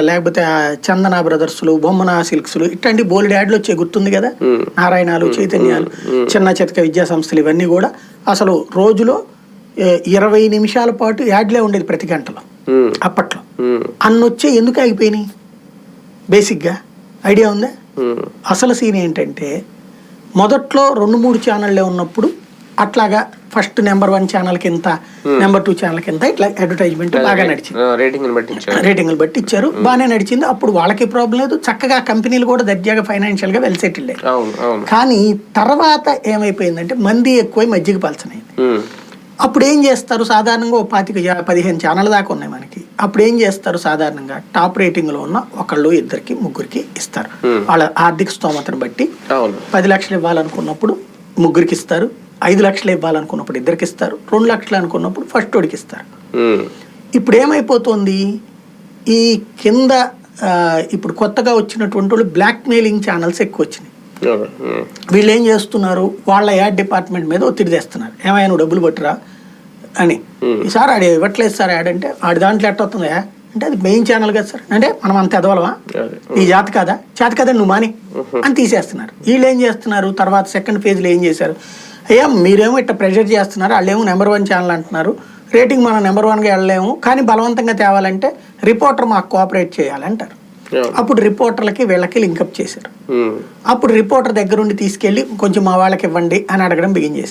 లేకపోతే చందన బ్రదర్స్లు బొమ్మన సిల్క్స్లు ఇట్లాంటి బోల్డ్ యాడ్లు వచ్చే గుర్తుంది కదా? నారాయణాలు చైతన్యాలు చిన్న చితక విద్యా సంస్థలు ఇవన్నీ కూడా అసలు రోజులో ఇరవై నిమిషాల పాటు యాడ్లే ఉండేది ప్రతి గంటలో. అప్పట్లో. అన్నొచ్చే ఎందుకు ఆగిపోయినాయి? బేసిక్గా ఐడియా ఉందా? అసలు సీన్ ఏంటంటే మొదట్లో రెండు మూడు ఛానళ్ళే ఉన్నప్పుడు అట్లాగా ఫస్ట్ నెంబర్ వన్ ఛానల్ కింద నెంబర్ టూ ఛానల్ కింద ఇట్లా అడ్వర్టైజ్మెంట్ బాగా నడిచింది. ఆ, రేటింగ్ని బట్టి ఇచ్చారు బాగానే నడిచింది. అప్పుడు వాళ్ళకి ప్రాబ్లం లేదు. చక్కగా కంపెనీలు కూడా దర్జాగా ఫైనాన్షియల్గా వెల్ సెటిల్డ్ కానీ తర్వాత ఏమైపోయిందంటే మంది ఎక్కువై మజ్జిగ పలచనైంది ఉమ్, అప్పుడు ఏం చేస్తారు? సాధారణంగా ఓ పాతిక పదిహేను ఛానల్ దాకా ఉన్నాయి మనకి. అప్పుడు ఏం చేస్తారు? సాధారణంగా టాప్ రేటింగ్లో ఉన్న ఒకళ్ళు ఇద్దరికి ముగ్గురికి ఇస్తారు. Hmm. వాళ్ళ ఆర్థిక స్తోమతను బట్టి పది లక్షలు ఇవ్వాలనుకున్నప్పుడు ముగ్గురికి ఇస్తారు. ఐదు లక్షలు ఇవ్వాలనుకున్నప్పుడు ఇద్దరికి ఇస్తారు రెండు లక్షలు అనుకున్నప్పుడు ఫస్ట్ వాడికి ఇస్తారు. ఇప్పుడు ఏమైపోతుంది? ఈ కింద ఇప్పుడు కొత్తగా వచ్చినటువంటి వాళ్ళు బ్లాక్ మెయిలింగ్ ఛానల్స్ ఎక్కువ వచ్చినాయి వీళ్ళు ఏం చేస్తున్నారు? వాళ్ళ యాడ్ డిపార్ట్మెంట్ మీద ఒత్తిడి తెస్తున్నారు ఏమైనా నువ్వు డబ్బులు పట్టురా అని. సార్ ఆడు ఇవ్వట్లేదు సార్ యాడ్ అంటే ఆడి దాంట్లో ఎట్ట వస్తుందా అంటే అది మెయిన్ ఛానల్ కదా సార్. అంటే మనం అంత ఎదవలమా? అదే. నీ జాత కాదా? చేత కదా నువ్వు మాని. అని తీసేస్తున్నారు. వీళ్ళు ఏం చేస్తున్నారు? తర్వాత సెకండ్ ఫేజ్లో ఏం చేశారు? అయ్యా మీరేమో ఇట్లా ప్రెషర్ చేస్తున్నారు వాళ్ళేమో నెంబర్ వన్ ఛానల్ అంటున్నారు. రేటింగ్ మనం నెంబర్ వన్గా వెళ్ళలేము కానీ బలవంతంగా తేవాలంటే రిపోర్టర్ మాకు కోఆపరేట్ చేయాలంటారు అప్పుడు రిపోర్టర్లకి వీళ్ళకి లింకప్ చేశారు. అప్పుడు రిపోర్టర్ దగ్గరుండి తీసుకెళ్ళి కొంచెం మా వాళ్ళకి ఇవ్వండి అని అడగడం బిగిన్ చేశారు.